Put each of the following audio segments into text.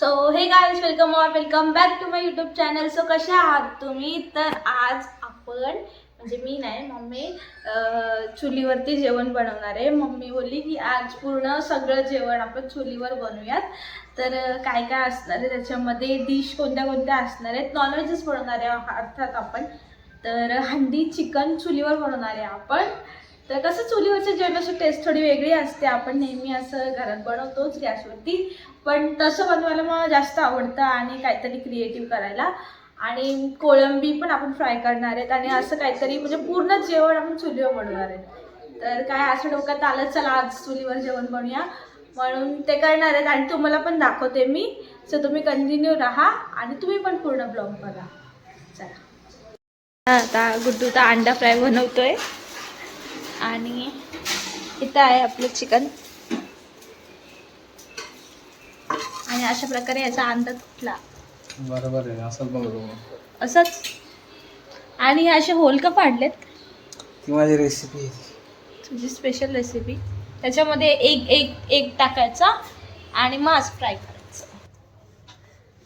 So hey guys welcome or welcome back to my YouTube channel so कशा आहात तुम्ही? तर आज आपण म्हणजे मी नाही मम्मी चुलीवरती जेवण बनवणार आहे. मम्मी बोलली की आज पूर्ण सगळं जेवण आपण चुलीवर बनवूयात. तर काय काय असणार आहे? त्याच्यामध्ये डिश कोणत्या कोणत्या असणार आहेत? नॉनव्हेजच बनवणार आहे अर्थात आपण. तर हंडी चिकन चुलीवर बनवणार आहे आपण. तर कसं चुलीवरच्या जेवणाची टेस्ट थोडी वेगळी असते. आपण नेहमी असं घरात बनवतोच गॅसवरती. पण तसं बनवायला मला जास्त आवडतं आणि काहीतरी क्रिएटिव्ह करायला. आणि कोळंबी पण आपण फ्राय करणार आहेत आणि असं काहीतरी म्हणजे पूर्ण जेवण आपण चुलीवर बनवणार आहेत. तर काय असं डोक्यात आलं चला आज चुलीवर जेवण बनवूया. म्हणून ते करणार आहेत आणि तुम्हाला पण दाखवते मी. सो तुम्ही कंटिन्यू राहा आणि तुम्ही पण पूर्ण ब्लॉग बघा. चला. आता गुड्डू तर अंडा फ्राय बनवतोय. आणि इथं आहे आपलं चिकन. आणि अशा प्रकारे याचा अंदाज कुठला? बरोबर आहे असंच बनवतो असंच? आणि हे असे होल का पाडलेत ती माझी रेसिपी आहे तुझी स्पेशल रेसिपी त्याच्यामध्ये एक एक एक टाकायचा आणि मास फ्राय करायचं.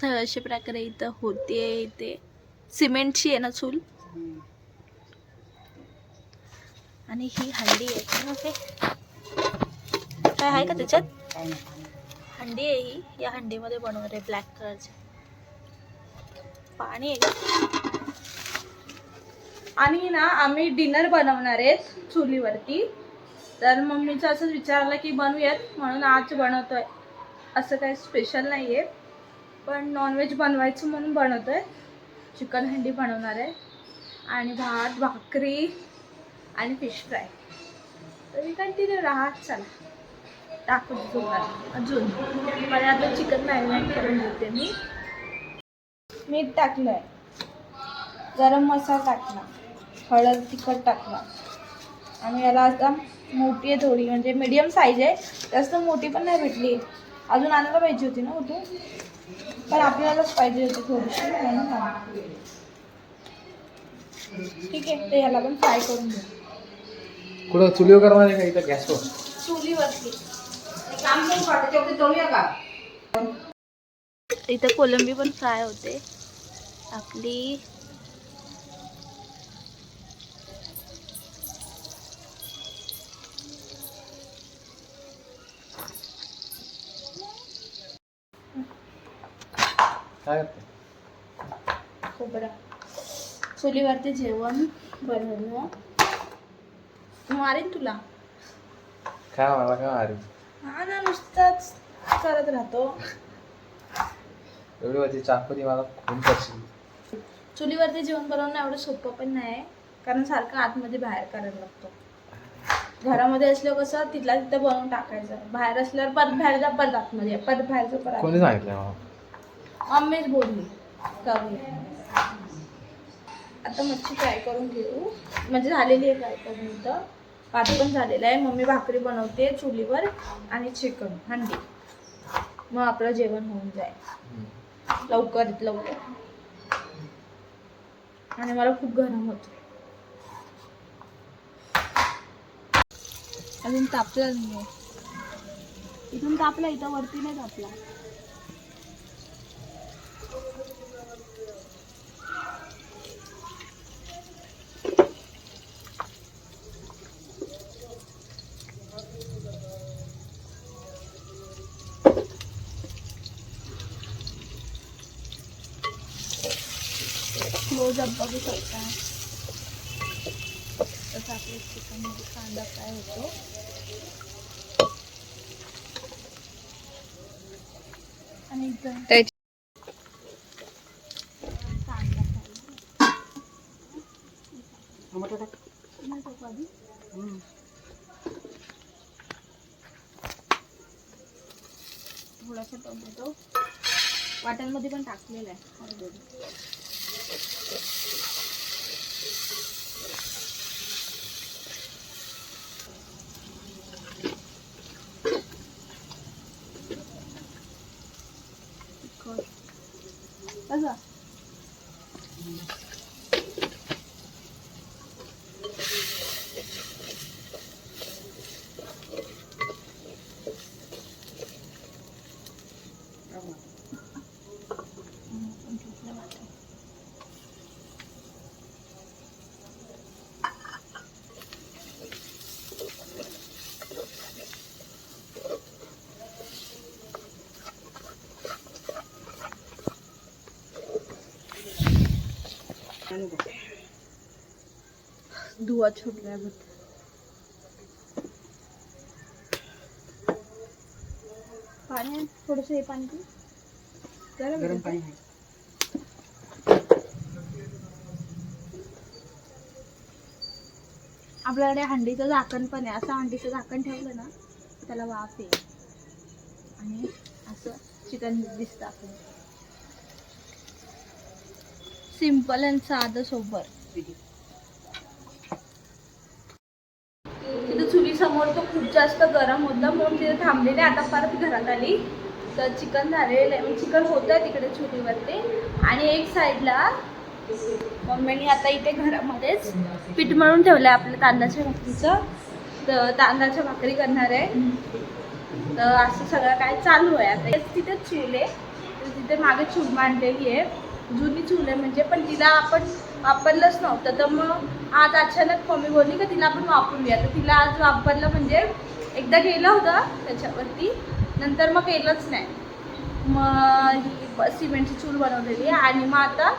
तर अशा प्रकारे इथं होते इथे सिमेंटची आहे ना चूल? आणि ही हंडी आहे. ओके. काय आहे का त्याच्यात? हंडी आहे ही. या हंडीमध्ये बनवणार आहे ब्लॅक कलरची पाणी आहे आणि ना आम्ही डिनर बनवणार आहे चुलीवरती. तर मम्मीचं असंच विचारलं की बनवूयात? म्हणून आज बनवतोय. असं काही स्पेशल नाही आहे पण नॉनव्हेज बनवायचं म्हणून बनवतोय. चिकन हंडी बनवणार आहे. आणि भात भाकरी आणि फिश फ्राय तरी कंटिन्यू राहा चला. टाकू तुम्हाला. अजून. मला आता चिकन मॅरिनेट करून देते मी. मीठ टाकलं आहे गरम मसाला टाकला. हळद तिखट टाकला. आणि याला आता मोठी आहे थोडी. म्हणजे मीडियम साईज आहे. जास्त मोठी पण नाही भेटली. अजून आणायला पाहिजे होती ना उठून? पण आपल्यालाच पाहिजे होती थोडीशी ठीक आहे. ते ह्याला पण फ्राय करून घेऊ कुठं चुलीवर करणार आहे का इथं गॅसवर? चुलीवरती. इथं कोलंबी पण फ्राय होते. आपली काय करते खोबरा. चुलीवरती जेवण बनवलं मारेन तुला. काय मला काय अरे हा ना नुसताच करत राहतो. एवढी चाकपती मला खून करशील. चुलीवरती जेवण बनवणं एवढं सोपं पण नाही कारण सारखं आतमध्ये बाहेर करायला लागतो. घरामध्ये असल्यावर कसं तिथला तिथं बनवून टाकायचं. बाहेर असल्यावर परत बाहेर जा परत आतमध्ये परत बाहेरचं परत कोणी सांगितलं मला? मम्मीच बोलली. करूया आता मच्छी फ्राय करून घेऊ. म्हणजे झालेली आहे फ्राय करून इथं. भात पण झालेला आहे. मम्मी भाकरी बनवते चुलीवर आणि चिकन हंडी. मग आपलं जेवण होऊन जाईल. लवकर लवकर. आणि मला खूप गरम होत. अजून तापला नाही इथून तापला इथं वरती नाही तापला. क्लोज अप बघू शकता तसं आपल्या चिकनमध्ये कांदा फ्राय होतो आणि एकदम कांदा फ्राय नाही टाकू आधी? थोडासा टोमॅटो वाटणमध्ये पण टाकलेला आहे よし。पाणी द्या धुवा छोटलाय पाणी थोडस हे पाणी गरम. पाणी आपल्याकडे हंडीचं झाकण पण आहे. असं हंडीचं झाकण ठेवलं ना त्याला वाफ आहे आणि असं चिकन दिसतं आपलं सिंपल आणि साधं सोबर तिथं चुली समोर तो खूप जास्त गरम होता म्हणून तिथे थांबलेले. आता परत घरात आली. तर चिकन झालेलं आहे. चिकन होतं तिकडे चुलीवरती. आणि एक साईडला मम्मीने आता इथे घरामध्येच पीठ मळून ठेवलं आहे आपल्या तांदळाच्या भाकरीचं. तर तांदळाच्या भाकरी करणार आहे. तर असं सगळं काय चालू आहे आता. तिथेच तिथे चूल. आहे तिथे मागे चूल मांडलेली आहे. जुनी चूल आहे म्हणजे पण तिला आपण वापरलंच नव्हतं. तर मग आज अचानक मम्मी बोलली का तिला आपण वापरूया तर तिला आज वापरलं म्हणजे एकदा गेलं होतं त्याच्यावरती नंतर मग केलंच नाही. मग ही सिमेंटची चूल बनवलेली आहे आणि मग आता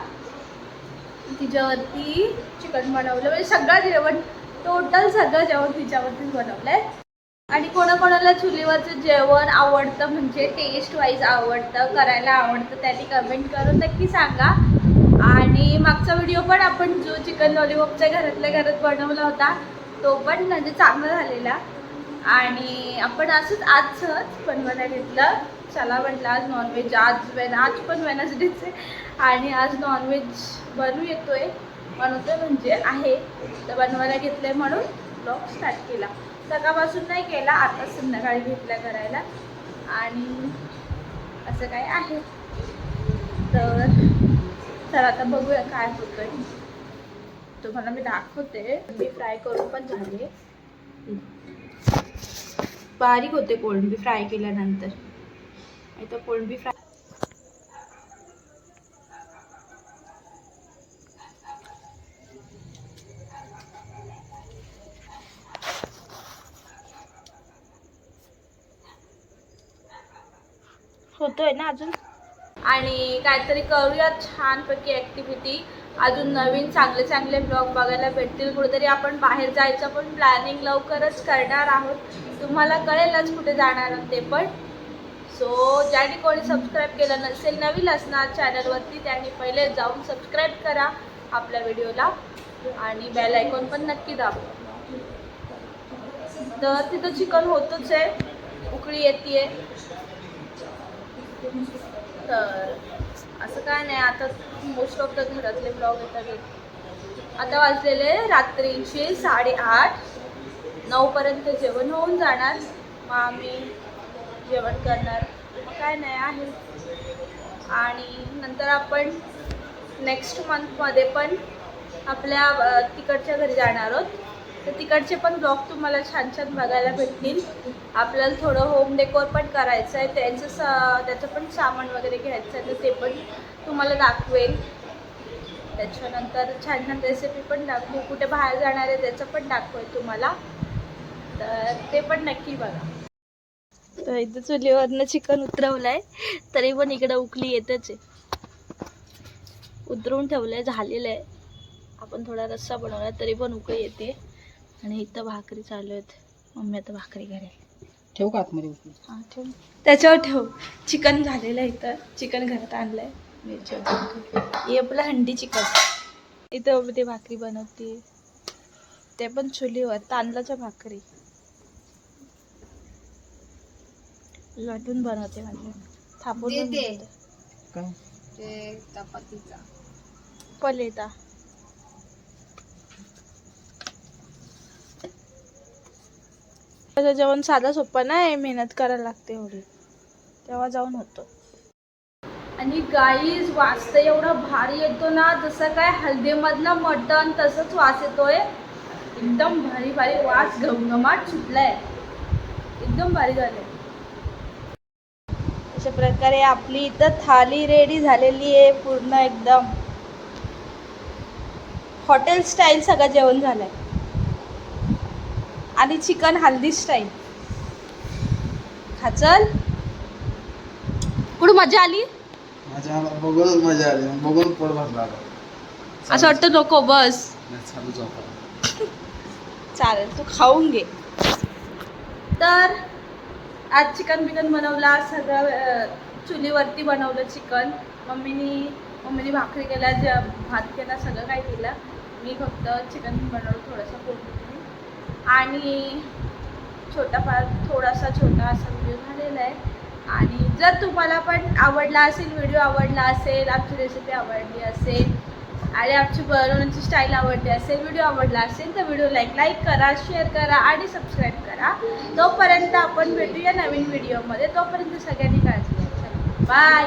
तिच्यावरती चिकन बनवलं. म्हणजे सगळं जेवण टोटल सगळं जेवण तिच्यावरतीच बनवलं आहे आणि कोणाकोणाला चुलीवरचं जेवण आवडतं म्हणजे टेस्ट वाईज आवडतं करायला आवडतं त्यांनी कमेंट करून नक्की सांगा. आणि मागचा व्हिडिओ पण आपण जो चिकन लॉलीपॉपच्या घरातल्या घरात बनवला होता तो पण म्हणजे चांगला झालेला. आणि आपण असंच आज सहज बनवायला घेतलं. चला म्हटलं आज नॉनव्हेज आज वेन आज पण वेनसडेच. आहे आणि आज नॉनव्हेज बनवू येतोय बनवतोय म्हणजे आहे. तर बनवायला घेतलंय म्हणून ब्लॉग स्टार्ट केला. सकाळपासून नाही केला आता संध्याकाळी घेतला करायला. आणि असं काय आहे. तर चला आता बघूया काय होतंय. तुम्हाला मी दाखवते. मी फ्राय करून पण झाले. बारीक होते कोळंबी फ्राय केल्यानंतर. तर कोळंबी फ्राय होतोय ना अजून? आणि काहीतरी करूया छानपैकी ॲक्टिव्हिटी अजून नवीन चांगले चांगले ब्लॉग बघायला भेटतील. कुठेतरी आपण बाहेर जायचं पण प्लॅनिंग लवकरच करणार आहोत. तुम्हाला कळेलच कुठे जाणार आहोत ते पण. सो ज्यांनी कोणी सबस्क्राईब केलं नसेल नवीन असणार चॅनलवरती त्यांनी पहिले जाऊन सबस्क्राईब करा आपल्या व्हिडिओला आणि बेल आयकॉन पण नक्की दाबा. तर तिथं चिकन होतच आहे. उकळी येते तर असं काय नाही आता मोस्ट ऑफ द घरातले ब्लॉग येतात. आता वाजलेले रात्रीचे साडेआठ. नऊपर्यंत जेवण होऊन जाणार. मग आम्ही जेवण करणार. मग काय नाही आहे. आणि नंतर आपण नेक्स्ट मंथमध्ये पण आपल्या तिकडच्या घरी जाणार आहोत. तर तिकडचे पण ब्लॉग तुम्हाला छान छान बघायला भेटतील. आपल्याला थोडं होम डेकोर पण करायचं आहे. त्यांचं स त्याचं पण सामान वगैरे घ्यायचं आहे तर ते पण तुम्हाला दाखवेल. त्याच्यानंतर छान छान रेसिपी पण दाखवू. कुठे बाहेर जाणार आहे त्याचं पण दाखवेल तुम्हाला. तर ते पण नक्की बघा. तर इथं चुलीवरनं चिकन उतरवलं आहे तरी पण इकडं उकली येतच आहे. उतरवून ठेवलं आहे झालेलं आहे. आपण थोडा रस्सा बनवला तरी पण उकळी येते. आणि इथं भाकरी चालू आहेत. मम्मी आता भाकरी करेल ठेवू का आतमध्ये उचलून? हां ठेव. त्याच्यावर ठेव. चिकन झालेलं आहे इथं. चिकन घरात आणलंय. मिरची आपलं हंडी चिकन. इथं उभी ती भाकरी बनवते. ते पण चुलीवर तांदळाच्या भाकरी. लटून बनवते म्हणजे थापून पण देते. बनवते. काय? ते चपातीचा. पलेता त्याचं जेवण साधा सोपं नाही मेहनत करायला लागते एवढी. तेव्हा जाऊन होतो. आणि गाईज वास तर एवढा भारी येतो ना जसं काय हल्दीमधलं मटण तसंच वास येतोय. एकदम भारी भारी वास घमघमाट सुटलाय. एकदम भारी झालंय. अशा प्रकारे आपली इथं थाली रेडी झालेली आहे पूर्ण एकदम. हॉटेल स्टाईल सगळं जेवण झालंय. आणि चिकन हल्दी स्टाईल खाचल? कुठं मजा आली? मजा आला. बघूनच मजा आली. बघून पोट भरला आता. असं वाटतं नको बस. चालेल तू खाऊन घे. तर आज चिकन बिकन बनवला सगळं चुलीवरती बनवलं चिकन. मम्मीनी मम्मीने भाकरी केल्या भात केला सगळं काय केलं. मी फक्त चिकन बनवलं थोडंसं फोडणी आणि छोटा फार थोडासा छोटा असा व्हिडिओ झालेला आहे. आणि जर तुम्हाला पण आवडला असेल व्हिडिओ आवडला असेल आमची रेसिपी आवडली असेल आणि आमची बनवण्याची स्टाईल आवडली असेल व्हिडिओ आवडला असेल तर व्हिडिओ लाईक लाईक करा शेअर करा आणि सबस्क्राईब करा. तोपर्यंत आपण भेटूया नवीन व्हिडिओमध्ये तोपर्यंत सगळ्यांनी काळजी घ्या. बाय